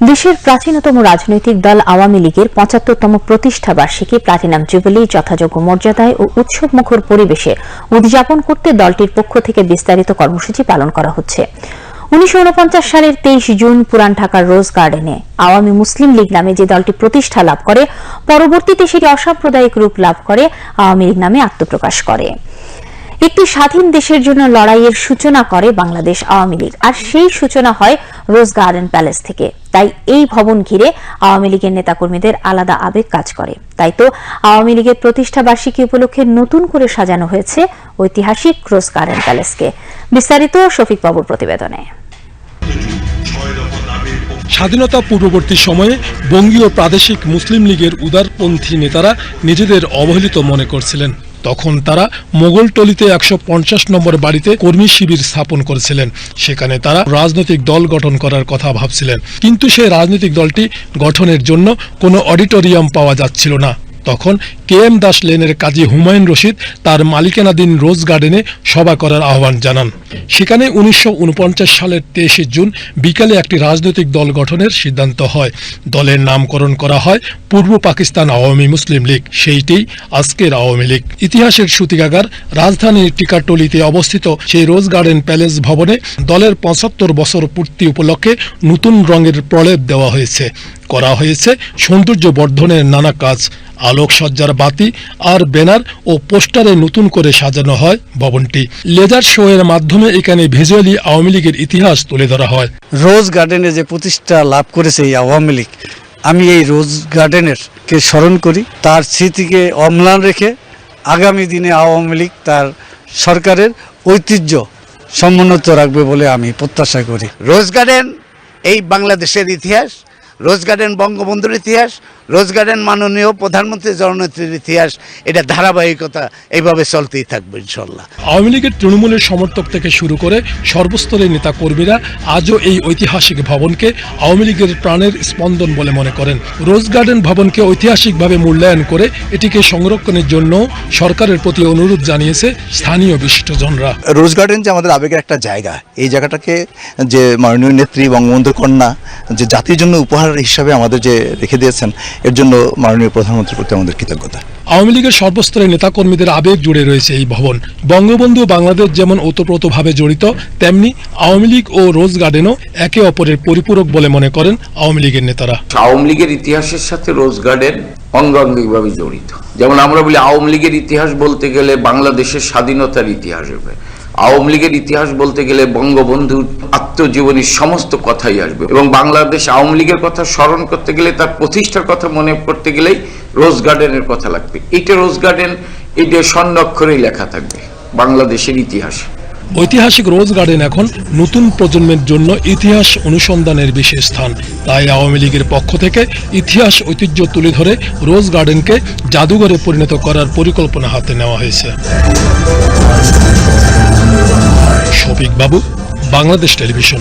দেশের প্রাচীনতম রাজনৈতিক দল আওয়ামী লীগের পঁচাত্তরতম প্রতিষ্ঠা বার্ষিকী প্লাটিনাম জুবিলি যথাযোগ্য মর্যাদায় ও উৎসবমুখর পরিবেশে উদযাপন করতে দলটির পক্ষ থেকে বিস্তারিত কর্মসূচি পালন করা হচ্ছে। উনিশশো উনপঞ্চাশ সালের তেইশ জুন পুরান ঢাকার রোজ গার্ডেনে আওয়ামী মুসলিম লীগ নামে যে দলটি প্রতিষ্ঠা লাভ করে, পরবর্তীতে সেটি অসাম্প্রদায়িক রূপ লাভ করে, আওয়ামী লীগ নামে আত্মপ্রকাশ করে। একটি স্বাধীন দেশের জন্য লড়াইয়ের সূচনা করে বাংলাদেশ আওয়ামী লীগ, আর সেই সূচনা হয় রোজ গার্ডেন প্যালেস থেকে। তাই এই ভবন ঘিরে আওয়ামী লীগের নেতাকর্মীদের আলাদা আবেগ কাজ করে। তাই তো আওয়ামী লীগের প্রতিষ্ঠা বার্ষিকী উপলক্ষে নতুন করে সাজানো হয়েছে ঐতিহাসিক রোজ গার্ডেন প্যালেসকে। বিস্তারিত শফিক বাবুর প্রতিবেদনে। স্বাধীনতা পূর্ববর্তী সময়ে বঙ্গীয় প্রাদেশিক মুসলিম লীগের উদারপন্থী নেতারা নিজেদের অবহেলিত মনে করছিলেন। তখন তারা মোগলটলিতে একশো পঞ্চাশ নম্বর বাড়িতে কর্মী শিবির স্থাপন করেছিলেন। সেখানে তারা রাজনৈতিক দল গঠন করার কথা ভাবছিলেন। কিন্তু সেই রাজনৈতিক দলটি গঠনের জন্য কোনো অডিটোরিয়াম পাওয়া যাচ্ছিল না। তখন কে এম দাস লেনের কাজী হুমায়ুন রশিদ তার মালিকানাধীন রোজ গার্ডেনে সভা করার আহ্বান জানান। সেখানে উনিশশো উনপঞ্চাশ সালের তেইশে জুন বিকালে একটি রাজনৈতিক দল গঠনের সিদ্ধান্ত হয়। দলের নামকরণ করা হয় পূর্ব পাকিস্তান আওয়ামী মুসলিম লীগ। সেইটি আজকের আওয়ামী লীগ। ইতিহাসের সূতিকাগার রাজধানীর টিকাটলিতে অবস্থিত সেই রোজ গার্ডেন প্যালেস ভবনে দলের পঁচাত্তর বছর পূর্তি উপলক্ষে নতুন রঙের প্রলেপ দেওয়া হয়েছে। করা হয়েছে। সৌন্দর্য বর্ধনের নানা কাজ আলোকসজ্জার বাতি আর ব্যানার ও পোস্টারে নতুন করে সাজানো হয় ভবনটি। লেজার শো এর মাধ্যমে এখানে ভিজুয়ালি আওয়ামী লীগের ইতিহাস তুলে ধরা হয়। রোজ গার্ডেনে যে প্রতিষ্ঠা লাভ করেছে এই আওয়ামী লীগ আমি এই রোজ গার্ডেনের কে স্মরণ করি। তার স্মৃতিকে অম্লান রেখে আগামী দিনে আওয়ামী লীগ তার সরকারের ঐতিহ্য সমুন্নত রাখবে বলে আমি প্রত্যাশা করি। রোজ গার্ডেন এই বাংলাদেশের ইতিহাস রোজ গার্ডেন বঙ্গবন্ধুর ইতিহাস রোজ গার্ডেন মাননীয় প্রধানমন্ত্রী জননেত্রীর ইতিহাস এটা ধারাবাহিকতা এইভাবে চলতেই থাকবে ইনশাল্লাহ। আওয়ামী লীগের তৃণমূলের সমর্থক থেকে শুরু করে সর্বস্তরের নেতা কর্মীরা আজও এই ঐতিহাসিক ভবনকে আওয়ামী লীগের প্রাণের স্পন্দন বলে মনে করেন। রোজ গার্ডেন ভবনকে ঐতিহাসিকভাবে মূল্যায়ন করে এটিকে সংরক্ষণের জন্য সরকারের প্রতি অনুরোধ জানিয়েছে স্থানীয় বিশিষ্টজনরা। রোজ গার্ডেন যে আমাদের আবেগের একটা জায়গা এই জায়গাটাকে যে মাননীয় নেত্রী বঙ্গবন্ধু কন্যা যে জাতির জন্য উপহার হিসাবে আমাদের যে রেখে দিয়েছেন এর জন্য মাননীয় প্রধানমন্ত্রীর প্রতি আমাদের কৃতজ্ঞতা। আওয়ামী লীগের সর্বস্তরের নেতাকর্মীদের আবেগ জুড়ে রয়েছে এই ভবন। বঙ্গবন্ধু বাংলাদেশ যেমন ওতপ্রোতভাবে জড়িত তেমনি আওয়ামী লীগ ও রোজ গার্ডেনও একে অপরের পরিপূরক বলে মনে করেন আওয়ামী লীগের নেতারা। আওয়ামী লীগের ইতিহাসের সাথে রোজ গার্ডেন অঙ্গাঙ্গিকভাবে জড়িত। যেমন আমরা বলি আওয়ামী লীগের ইতিহাস বলতে গেলে বাংলাদেশের স্বাধীনতার ইতিহাস হবে। আওয়ামী লীগের ইতিহাস বলতে গেলে বঙ্গবন্ধুর আত্মজীবনীর সমস্ত কথাই আসবে। এবং বাংলাদেশ আওয়ামী লীগের কথা স্মরণ করতে গেলে, তার প্রতিষ্ঠার কথা মনে করতে গেলেই রোজ গার্ডেনের কথা লাগবে। এটা রোজ গার্ডেন এটা স্বর্ণাক্ষরেই লেখা থাকবে বাংলাদেশের ইতিহাস। ঐতিহাসিক রোজ গার্ডেন এখন নতুন প্রজন্মের জন্য ইতিহাস অনুসন্ধানের বিশেষ স্থান। তাই আওয়ামী লীগের পক্ষ থেকে ইতিহাস ঐতিহ্য তুলে ধরে রোজ গার্ডেনকে জাদুঘরে পরিণত করার পরিকল্পনা হাতে নেওয়া হয়েছে। শফিক বাবু বাংলাদেশ টেলিভিশন।